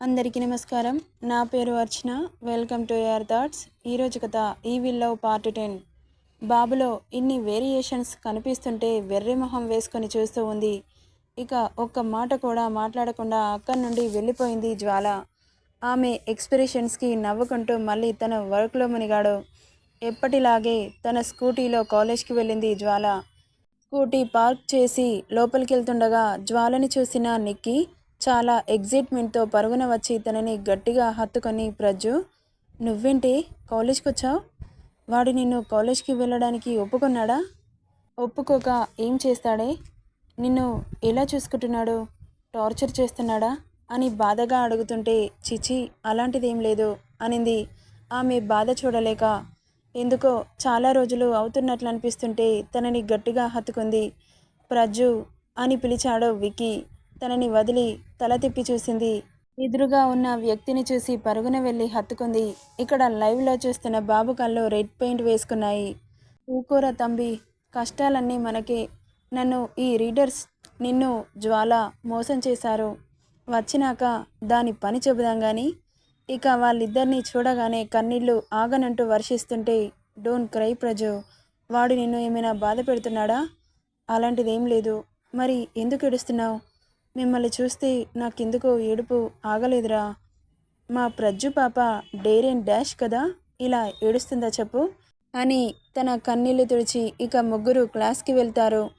అందరికీ నమస్కారం. నా పేరు Archana. Welcome to your thoughts. ఈరోజు కథ ఈ విల్లో పార్ట్ టెన్. బాబులో ఇన్ని వేరియేషన్స్ కనిపిస్తుంటే వెర్రి మొహం వేసుకొని చూస్తూ ఉంది. ఇక ఒక్క మాట కూడా మాట్లాడకుండా అక్కడి నుండి వెళ్ళిపోయింది జ్వాల. ఆమె ఎక్స్ప్రెషన్స్కి నవ్వుకుంటూ మళ్ళీ తన వర్క్లో మునిగాడు. ఎప్పటిలాగే తన స్కూటీలో కాలేజ్కి వెళ్ళింది జ్వాల. స్కూటీ పార్క్ చేసి లోపలికి వెళ్తుండగా జ్వాలని చూసిన నిక్కి చాలా ఎగ్జైట్మెంట్తో పరుగున వచ్చి తనని గట్టిగా హత్తుకొని ప్రజ్జు నువ్వేంటి కాలేజ్కి వచ్చావు వాడు నిన్ను కాలేజ్కి వెళ్ళడానికి ఒప్పుకున్నాడా? ఒప్పుకోక ఏం చేస్తాడే? నిన్ను ఎలా చూసుకుంటున్నాడు? టార్చర్ చేస్తున్నాడా? అని బాధగా అడుగుతుంటే చిచి అలాంటిదేం లేదు అనింది. ఆమె బాధ చూడలేక ఎందుకో చాలా రోజులు అవుతున్నట్లు అనిపిస్తుంటే తనని గట్టిగా హత్తుకుంది ప్రజ్జు అని పిలిచాడు వికీ తనని వదిలి తల తిప్పి చూసింది. ఎదురుగా ఉన్న వ్యక్తిని చూసి పరుగున వెళ్ళి హత్తుకుంది. ఇక్కడ లైవ్లో చూస్తున్న బాబు కళ్ళు రెడ్ పెయింట్ వేసుకున్నాయి. ఊకూర తంబి కష్టాలన్నీ మనకే. నన్ను ఈ రీడర్స్ నిన్ను జ్వాల మోసం చేశారు. వచ్చినాక దాని పని చెబుదాం కానీ ఇక వాళ్ళిద్దరినీ చూడగానే కన్నీళ్ళు ఆగనంటూ వర్షిస్తుంటే డోంట్ క్రై ప్రజు వాడు నిన్ను ఏమైనా బాధ పెడుతున్నాడా? అలాంటిదేం లేదు. మరి ఎందుకు ఏడుస్తున్నావు? మిమ్మల్ని చూస్తే నాకెందుకో ఏడుపు ఆగలేదురా. మా ప్రజ్జు పాప డేర్ అండ్ డాష్ కదా ఇలా ఏడుస్తుందా చెప్పు. అని తన కన్నీళ్ళు తుడిచి ఇక ముగ్గురు క్లాస్కి వెళ్తారు.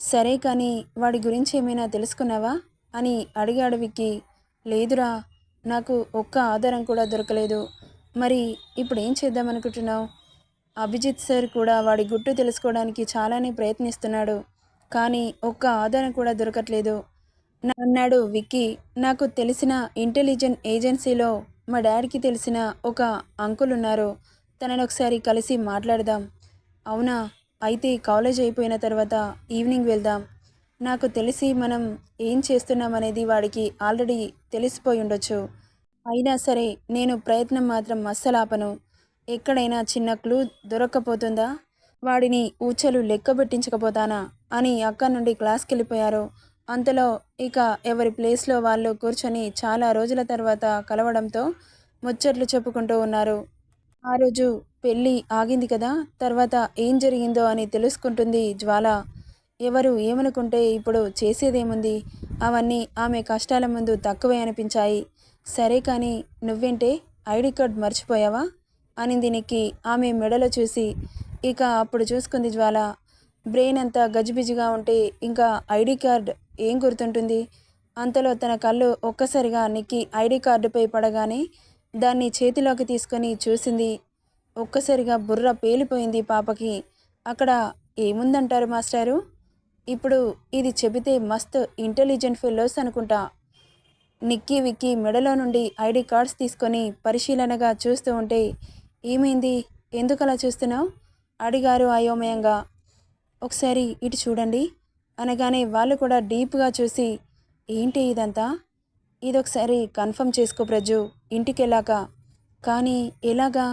సరే కానీ వాడి గురించి ఏమైనా తెలుసుకున్నావా? అని అడిగాడు విక్కి లేదురా నాకు ఒక్క ఆధారం కూడా దొరకలేదు. మరి ఇప్పుడు ఏం చేద్దామనుకుంటున్నావు అభిజిత్ సార్ కూడా వాడి గుట్టు తెలుసుకోవడానికి చాలానే ప్రయత్నిస్తున్నాడు. కానీ ఒక్క ఆధారం కూడా దొరకట్లేదు. అన్నాడు విక్కీ. నాకు తెలిసిన ఇంటెలిజెంట్ ఏజెన్సీలో మా డాడీకి తెలిసిన ఒక అంకుల్ ఉన్నారు తనని ఒకసారి కలిసి మాట్లాడదాం. అవునా? అయితే కాలేజ్ అయిపోయిన తర్వాత ఈవినింగ్ వెళ్దాం. నాకు తెలిసి మనం ఏం చేస్తున్నామనేది వాడికి ఆల్రెడీ తెలిసిపోయి ఉండొచ్చు అయినా సరే నేను ప్రయత్నం మాత్రం అస్సలాపను ఎక్కడైనా చిన్న క్లూ దొరక్కపోతుందా? వాడిని ఊచలు లెక్కబెట్టించకపోతానా? అని అక్కడి నుండి క్లాస్కి వెళ్ళిపోయారు అంతలో ఇక ఎవరి ప్లేస్లో వాళ్ళు కూర్చొని చాలా రోజుల తర్వాత కలవడంతో ముచ్చట్లు చెప్పుకుంటూ ఉన్నారు. ఆ రోజు పెళ్ళి ఆగింది కదా తర్వాత ఏం జరిగిందో అని తెలుసుకుంటుంది జ్వాల. ఎవరు ఏమనుకుంటే ఇప్పుడు చేసేదేముంది? అవన్నీ ఆమె కష్టాల ముందు తక్కువే అనిపించాయి. సరే కానీ నువ్వేంటే ఐడి కార్డ్ మర్చిపోయావా? అనింది నిక్కి ఆమె మెడలో చూసి. ఇక అప్పుడు చూసుకుంది జ్వాల. బ్రెయిన్ అంతా గజిబిజిగా ఉంటే ఇంకా ఐడి కార్డ్ ఏం గుర్తుంటుంది? అంతలో తన కళ్ళు ఒక్కసారిగా నిక్కి ఐడి కార్డుపై పడగానే దాన్ని చేతిలోకి తీసుకొని చూసింది. ఒక్కసారిగా బుర్ర పేలిపోయింది పాపకి. అక్కడ ఏముందంటారు మాస్టారు? ఇప్పుడు ఇది చెబితే మస్త్ ఇంటెలిజెంట్ ఫెలోస్ అనుకుంటా. నిక్కి విక్కి మెడలో నుండి ఐడి కార్డ్స్ తీసుకొని పరిశీలనగా చూస్తూ ఉంటే ఏమైంది? ఎందుకలా చూస్తున్నావు? అడిగారు అయోమయంగా. ఒకసారి ఇటు చూడండి. అనగానే వాళ్ళు కూడా డీప్గా చూసి ఏంటి ఇదంతా? ఇదొకసారి కన్ఫర్మ్ చేసుకో ప్రజు ఇంటికెళ్ళాక. కానీ ఎలాగా?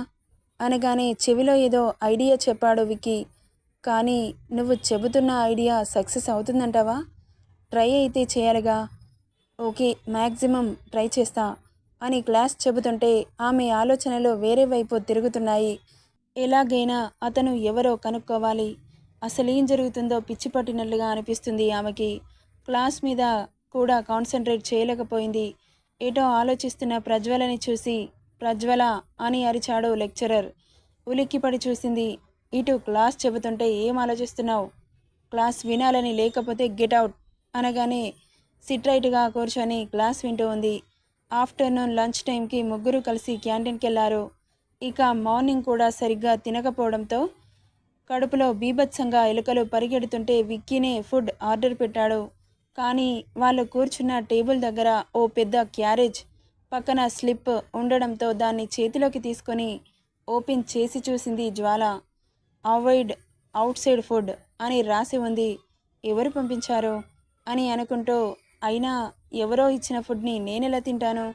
అనగానే చెవిలో ఏదో ఐడియా చెప్పాడు వికి కానీ నువ్వు చెబుతున్న ఐడియా సక్సెస్ అవుతుందంటావా? ట్రై అయితే చేయాలిగా. ఓకే మ్యాక్సిమం ట్రై చేస్తా అని క్లాస్ చెబుతుంటే ఆమె ఆలోచనలు వేరే వైపు తిరుగుతున్నాయి. ఎలాగైనా అతను ఎవరో కనుక్కోవాలి. అసలేం జరుగుతుందో పిచ్చి పట్టినట్లుగా అనిపిస్తుంది ఆమెకి. క్లాస్ మీద కూడా కాన్సన్ట్రేట్ చేయలేకపోయింది. ఏటో ఆలోచిస్తున్న ప్రజ్వలని చూసి ప్రజ్వల అని అరిచాడు లెక్చరర్. ఉలిక్కిపడి చూసింది ఇటు క్లాస్ చెబుతుంటే ఏం ఆలోచిస్తున్నావు? క్లాస్ వినాలని లేకపోతే గెట్ అవుట్ అనగానే సిట్రైట్గా కూర్చొని క్లాస్ వింటూ ఉంది. ఆఫ్టర్నూన్ లంచ్ టైంకి ముగ్గురు కలిసి క్యాంటీన్కి వెళ్ళారు ఇక మార్నింగ్ కూడా సరిగ్గా తినకపోవడంతో కడుపులో బీభత్సంగా ఎలుకలు పరిగెడుతుంటే విక్కీనే ఫుడ్ ఆర్డర్ పెట్టాడు. కానీ వాళ్ళు కూర్చున్న టేబుల్ దగ్గర ఓ పెద్ద క్యారేజ్ పక్కన స్లిప్ ఉండడంతో దాన్ని చేతిలోకి తీసుకొని ఓపెన్ చేసి చూసింది Jwala. Avoid outside food అని రాసి ఉంది. ఎవరు పంపించారు? అని అనుకుంటూ అయినా ఎవరో ఇచ్చిన ఫుడ్ని నేనెలా తింటాను?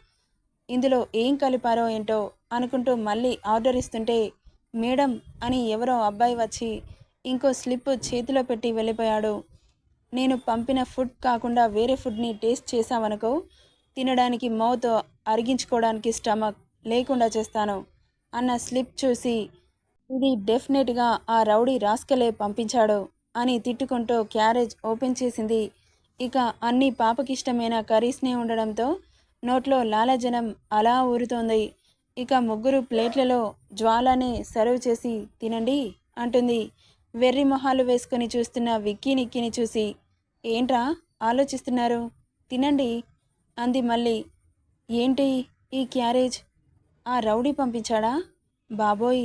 ఇందులో ఏం కలిపారో ఏంటో అనుకుంటూ మళ్ళీ ఆర్డర్ ఇస్తుంటే మేడం అని ఎవరో అబ్బాయి వచ్చి ఇంకో స్లిప్ చేతిలో పెట్టి వెళ్ళిపోయాడు. నేను పంపిన ఫుడ్ కాకుండా వేరే ఫుడ్ని టేస్ట్ చేశావనుకో తినడానికి మౌత్ అరిగించుకోవడానికి స్టమక్ లేకుండా చేస్తాను అన్న స్లిప్ చూసి ఇది డెఫినెట్గా ఆ రౌడీ రాస్కలే పంపించాడు అని తిట్టుకుంటూ క్యారేజ్ ఓపెన్ చేసింది. ఇక అన్ని పాపకిష్టమైన కర్రీస్నే ఉండడంతో నోట్లో లాలజనం అలా ఊరుతోంది. ఇక ముగ్గురు ప్లేట్లలో జ్వాలని సర్వ్ చేసి తినండి అంటుంది. వెర్రి మొహాలు వేసుకొని చూస్తున్న విక్కీ నిక్కిని చూసి ఏంట్రా ఆలోచిస్తున్నారు? తినండి అంది మళ్ళీ. ఏంటి ఈ క్యారేజ్? ఆ రౌడీ పంపించాడా? బాబోయ్!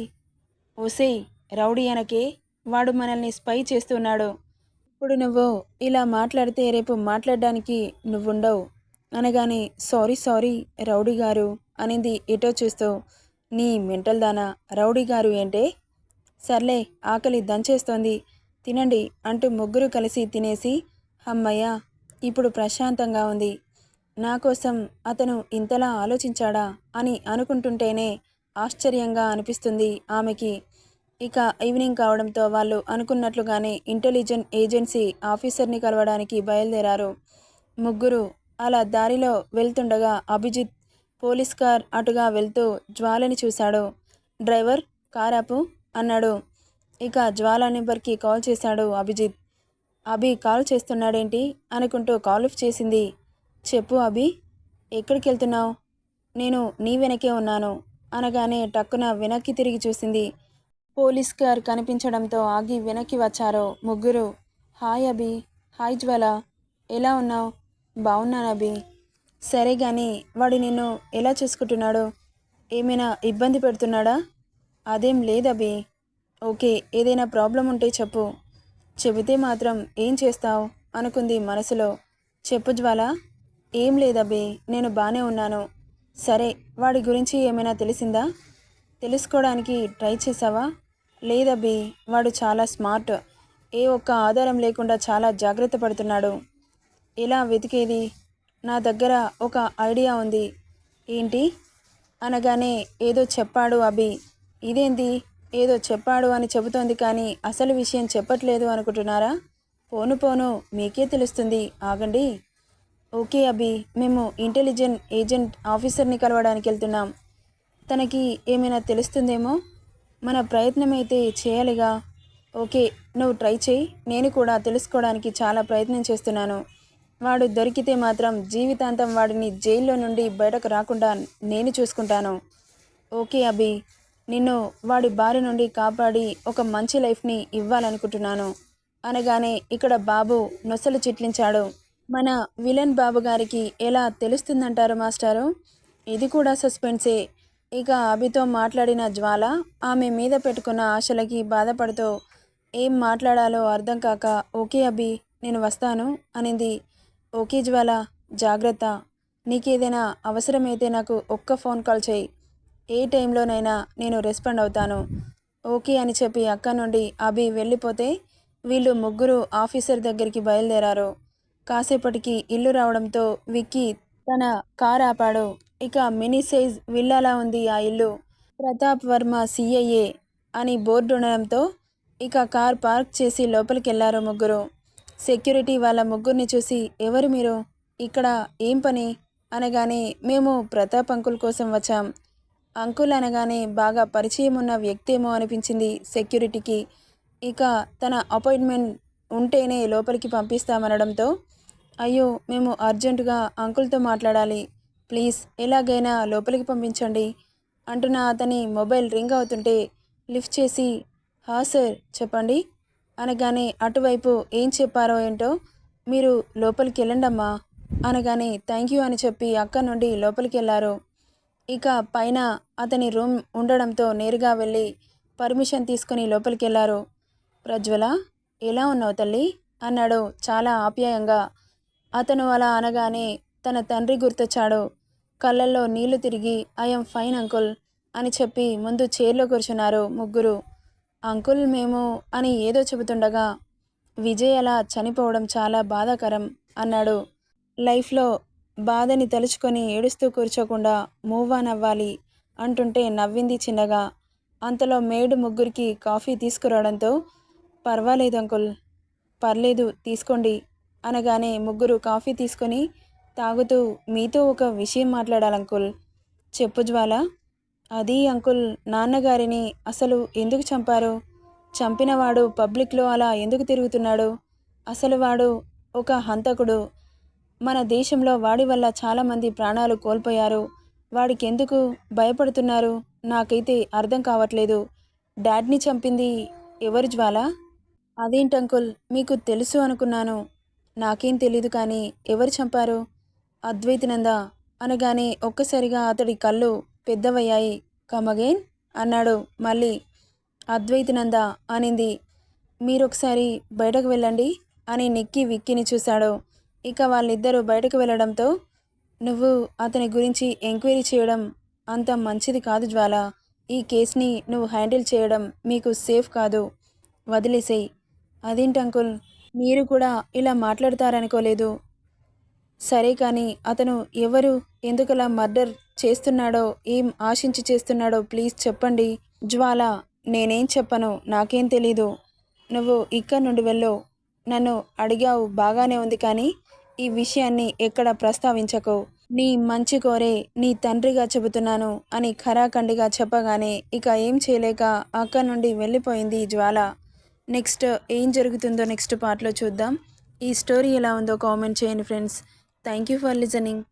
ఓసేయ్ రౌడీ అనకే వాడు మనల్ని స్పై చేస్తున్నాడు. ఇప్పుడు నువ్వు ఇలా మాట్లాడితే రేపు మాట్లాడడానికి నువ్వుండవు. అనగానే సారీ సారీ రౌడీ గారు అనింది ఎటో చూస్తూ. నీ మెంటల్ దానా? రౌడీ గారు ఏంటే? సర్లే ఆకలి దంచేస్తోంది. తినండి అంటూ ముగ్గురు కలిసి తినేసి అమ్మయ్య ఇప్పుడు ప్రశాంతంగా ఉంది. నా కోసం అతను ఇంతలా ఆలోచించాడా అని అనుకుంటుంటేనే ఆశ్చర్యంగా అనిపిస్తుంది ఆమెకి. ఇక ఈవినింగ్ కావడంతో వాళ్ళు అనుకున్నట్లుగానే ఇంటెలిజెంట్ ఏజెన్సీ ఆఫీసర్ని కలవడానికి బయలుదేరారు. ముగ్గురు అలా దారిలో వెళ్తుండగా అభిజిత్ పోలీస్ కార్ అటుగా వెళ్తూ జ్వాలని చూశాడు. డ్రైవర్ కారాపు అన్నాడు. ఇక జ్వాల నెంబర్కి కాల్ చేశాడు అభిజిత్. అభి కాల్ చేస్తున్నాడేంటి? అనుకుంటూ కాల్ ఆఫ్ చేసింది. చెప్పు అభి ఎక్కడికి వెళ్తున్నావు నేను నీ వెనకే ఉన్నాను అనగానే టక్కున వెనక్కి తిరిగి చూసింది. పోలీస్ కార్ కనిపించడంతో ఆగి వెనక్కి వచ్చారు ముగ్గురు. హాయ్ అభి హాయ్ జ్వాల ఎలా ఉన్నావు? బాగున్నాను అభి? సరే కానీ వాడు నిన్ను ఎలా చూసుకుంటున్నాడు? ఏమైనా ఇబ్బంది పెడుతున్నాడా? అదేం లేదభి ఓకే ఏదైనా ప్రాబ్లం ఉంటే చెప్పు. చెబితే మాత్రం ఏం చేస్తావు? అనుకుంది మనసులో. చెప్పు జ్వాల. ఏం లేదబ్బి నేను బాగానే ఉన్నాను. సరే వాడి గురించి ఏమైనా తెలిసిందా? తెలుసుకోవడానికి ట్రై చేసావా? లేదబ్బి వాడు చాలా స్మార్ట్. ఏ ఒక్క ఆధారం లేకుండా చాలా జాగ్రత్త పడుతున్నాడు. ఎలా వెతికేది? నా దగ్గర ఒక ఐడియా ఉంది. ఏంటి? అనగానే ఏదో చెప్పాడు అభి. ఇదేంది? ఏదో చెప్పాడు అని చెబుతోంది కానీ అసలు విషయం చెప్పట్లేదు అనుకుంటున్నారా? పోను పోను మీకే తెలుస్తుంది. ఆగండి. ఓకే అభి మేము ఇంటెలిజెంట్ ఏజెంట్ ఆఫీసర్ని కలవడానికి వెళ్తున్నాం. తనకి ఏమైనా తెలుస్తుందేమో? మన ప్రయత్నం అయితే చేయాలిగా. ఓకే నువ్వు ట్రై చేయి. నేను కూడా తెలుసుకోవడానికి చాలా ప్రయత్నం చేస్తున్నాను. వాడు దొరికితే మాత్రం జీవితాంతం వాడిని జైల్లో నుండి బయటకు రాకుండా నేను చూసుకుంటాను. ఓకే అభి నిన్ను వాడి బారి నుండి కాపాడి ఒక మంచి లైఫ్ని ఇవ్వాలనుకుంటున్నాను. అనగానే ఇక్కడ బాబు నొసలు చిట్లించాడు. మన విలన్ బాబు గారికి ఎలా తెలుస్తుందంటారు మాస్టారు? ఇది కూడా సస్పెన్సే. ఇక అభితో మాట్లాడిన జ్వాల ఆమె మీద పెట్టుకున్న ఆశలకి బాధపడుతూ ఏం మాట్లాడాలో అర్థం కాక ఓకే అభి నేను వస్తాను అనింది. ఓకే జ్వాల జాగ్రత్త. నీకేదైనా అవసరమైతే నాకు ఒక్క ఫోన్ కాల్ చేయి. ఏ టైంలోనైనా నేను రెస్పాండ్ అవుతాను. ఓకే అని చెప్పి అక్క నుండి అభి వెళ్ళిపోతే వీళ్ళు ముగ్గురు ఆఫీసర్ దగ్గరికి బయలుదేరారు. కాసేపటికి ఇల్లు రావడంతో విక్కీ తన కార్ ఆపాడు. ఇక మినీ సైజ్ విల్లాలా ఉంది ఆ ఇల్లు. ప్రతాప్ వర్మ సిఐఏ అని బోర్డు ఉండడంతో ఇక కార్ పార్క్ చేసి లోపలికి వెళ్ళారు ముగ్గురు. సెక్యూరిటీ వాళ్ళ ముగ్గురిని చూసి ఎవరు మీరు? ఇక్కడ ఏం పని? అనగానే మేము ప్రతాప్ అంకుల్ కోసం వచ్చాం. అంకుల్ అనగానే బాగా పరిచయం ఉన్న వ్యక్తి ఏమో అనిపించింది సెక్యూరిటీకి. ఇక తన అపాయింట్మెంట్ ఉంటేనే లోపలికి పంపిస్తామనడంతో అయ్యో మేము అర్జెంటుగా అంకుల్తో మాట్లాడాలి. ప్లీజ్ ఎలాగైనా లోపలికి పంపించండి. అంటున్న అతని మొబైల్ రింగ్ అవుతుంటే లిఫ్ట్ చేసి హా సార్ చెప్పండి. అనగానే అటువైపు ఏం చెప్పారో ఏంటో మీరు లోపలికి వెళ్ళండమ్మా అనగానే థ్యాంక్ యూ అని చెప్పి అక్క నుండి లోపలికి వెళ్ళారు ఇక పైన అతని రూమ్ ఉండడంతో నేరుగా వెళ్ళి పర్మిషన్ తీసుకుని లోపలికి వెళ్ళారు ప్రజ్వల ఎలా ఉన్నావు తల్లి? అన్నాడు చాలా ఆప్యాయంగా. అతను అలా అనగానే తన తండ్రి గుర్తొచ్చాడు. కళ్ళల్లో నీళ్ళు తిరిగి ఐఎమ్ ఫైన్ అంకుల్ అని చెప్పి ముందు చైర్లో కూర్చున్నారు ముగ్గురు. అంకుల్ మేము అని ఏదో చెబుతుండగా విజయ్ అలా చనిపోవడం చాలా బాధాకరం అన్నాడు. లైఫ్లో బాధని తలుచుకొని ఏడుస్తూ కూర్చోకుండా మూవ్ ఆన్ అవ్వాలి అంటుంటే నవ్వింది చిన్నగా. అంతలో మేడు ముగ్గురికి కాఫీ తీసుకురావడంతో పర్వాలేదు అంకుల్ పర్లేదు తీసుకోండి అనగానే ముగ్గురు కాఫీ తీసుకొని తాగుతూ మీతో ఒక విషయం మాట్లాడాలంకుల్ చెప్పు జ్వాల అది అంకుల్ నాన్నగారిని అసలు ఎందుకు చంపారు? చంపినవాడు పబ్లిక్లో అలా ఎందుకు తిరుగుతున్నాడు? అసలు వాడు ఒక హంతకుడు. మన దేశంలో వాడి వల్ల చాలామంది ప్రాణాలు కోల్పోయారు. వాడికి ఎందుకు భయపడుతున్నారు? నాకైతే అర్థం కావట్లేదు. డాడ్ని చంపింది ఎవరు జ్వాల? అదేంటి అంకుల్ మీకు తెలుసు అనుకున్నాను. నాకేం తెలీదు కానీ ఎవరు చంపారు? అద్వైతనంద అనగానే ఒక్కసారిగా అతడి కళ్ళు పెద్దవయ్యాయి. కమగేన్? అన్నాడు. మళ్ళీ అద్వైతినంద అనింది. మీరొకసారి బయటకు వెళ్ళండి అని నిక్కి విక్కిని చూశాడు. ఇక వాళ్ళిద్దరూ బయటకు వెళ్ళడంతో నువ్వు అతని గురించి ఎంక్వైరీ చేయడం అంత మంచిది కాదు జ్వాల. ఈ కేసుని నువ్వు హ్యాండిల్ చేయడం మీకు సేఫ్ కాదు. వదిలేసేయి. అదేంటి అంకుల్? మీరు కూడా ఇలా మాట్లాడతారనుకోలేదు. సరే కానీ అతను ఎవరు? ఎందుకలా మర్డర్ చేస్తున్నాడో ఏం ఆశించి చేస్తున్నాడో ప్లీజ్ చెప్పండి. జ్వాల నేనేం చెప్పను నాకేం తెలీదు. నువ్వు ఇక్కడి నుండి వెళ్ళు. నన్ను అడిగావు బాగానే ఉంది కానీ ఈ విషయాన్ని ఎక్కడ ప్రస్తావించకు. నీ మంచి కోరే నీ తండ్రిగా చెబుతున్నాను అని ఖరాఖండిగా చెప్పగానే ఇక ఏం చేయలేక అక్కడి నుండి వెళ్ళిపోయింది జ్వాల. నెక్స్ట్ ఏం జరుగుతుందో నెక్స్ట్ పార్ట్లో చూద్దాం. ఈ స్టోరీ ఎలా ఉందో కామెంట్ చేయండి friends. Thank you for listening.